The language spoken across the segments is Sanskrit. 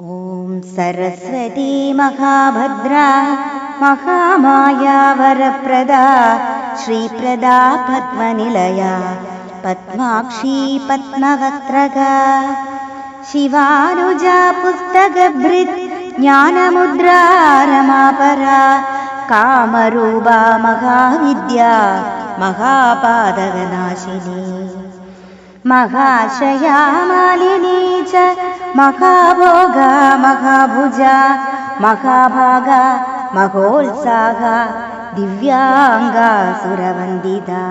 ॐ सरस्वती महाभद्रा महामाया वरप्रदा श्रीप्रदा पद्मनिलया पद्माक्षी पद्मवक्त्रगा शिवानुजा पुस्तकभृत् ज्ञानमुद्रा रमापरा कामरूपा महाविद्या महापादकनाशिनी महाशया मालिनी च महाभोगा महाभुजा महाभागा महोत्साहा दिव्याङ्गा सुरवन्दिता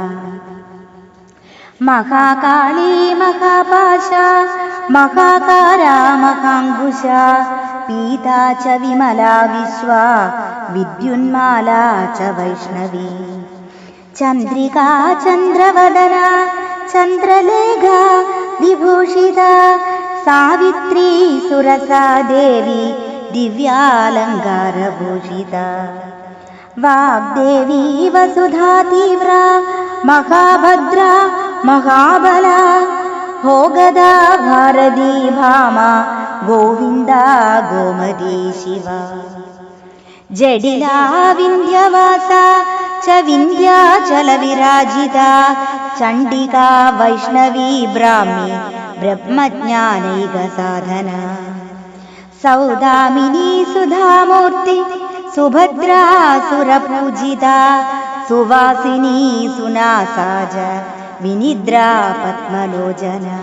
महाकाली महापाशा महाकारा महाङ्कुशा पीता च विमला विश्वा विद्युन्माला च वैष्णवी। चन्द्रिका चन्द्रवदना चन्द्रलेखा विभूषिता सावित्री सुरसा देवी दिव्यालङ्कारभूषिता। वाग्देवी वसुधा तीव्रा महाभद्रा महाबला भोगदा भारती भामा गोविन्दा गोमती शिवा। जडिला विन्ध्यवासा च विन्ध्याचलविराजिता चण्डिका वैष्णवी ब्राह्मी ब्रह्मज्ञानैकसाधना। सौदामिनी सुधामूर्ति सुभद्रा सुरपूजिता सुवासिनी सुनासा च विनिद्रा पद्मलोचना।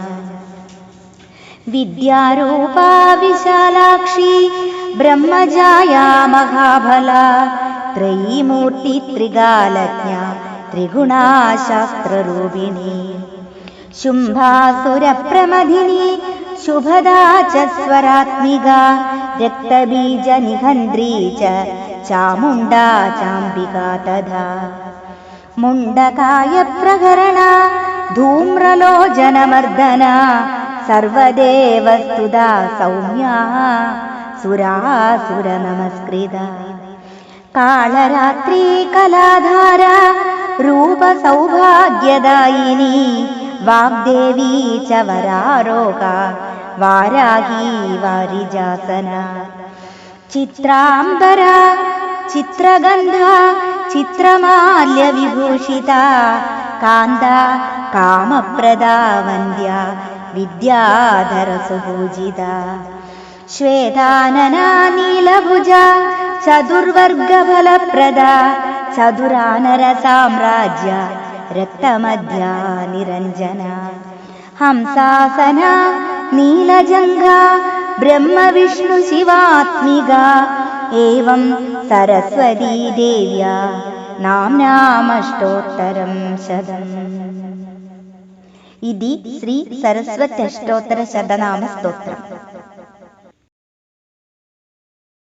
विद्यारूपा विशालाक्षी ब्रह्मजाया महाबला त्रयीमूर्तित्रिगालज्ञा त्रिगुणा शास्त्ररूपिणी शुम्भासुरप्रमथिनी शुभदा च स्वरात्मिका रक्तबीजनिहन्त्री च चामुण्डा चाम्बिका तथा। मुण्डकायप्रकरणा धूम्रलोचनमर्दना सर्वदेवस्तुदा सौम्या सुरासुरनमस्कृता। कालरात्री कलाधारा रूपसौभाग्यदायिनी वाग्देवी च वरारोगा वाराही वारिजासना। चित्राम्बरा चित्रगन्धा चित्रमाल्यविभूषिता कान्ता कामप्रदा वन्द्या विद्याधरसुपूजिता श्वेतानना नीलभुजा चतुर्वर्गफलप्रदा चतुरानरसाम्राज्य രക്തമധ്യാ നിരഞ്ജന ഹംസാസന നീലജംഗ ബ്രഹ്മവിഷ്ണു ശിവാത്മിക. ഏവം സരസ്വതീ ദേവ്യ നാംനാമഷ്ടോത്തരം ശതം. ഇതി ശ്രീ സരസ്വത്യഷ്ടോത്തര ശതനാമ സ്തോത്രം.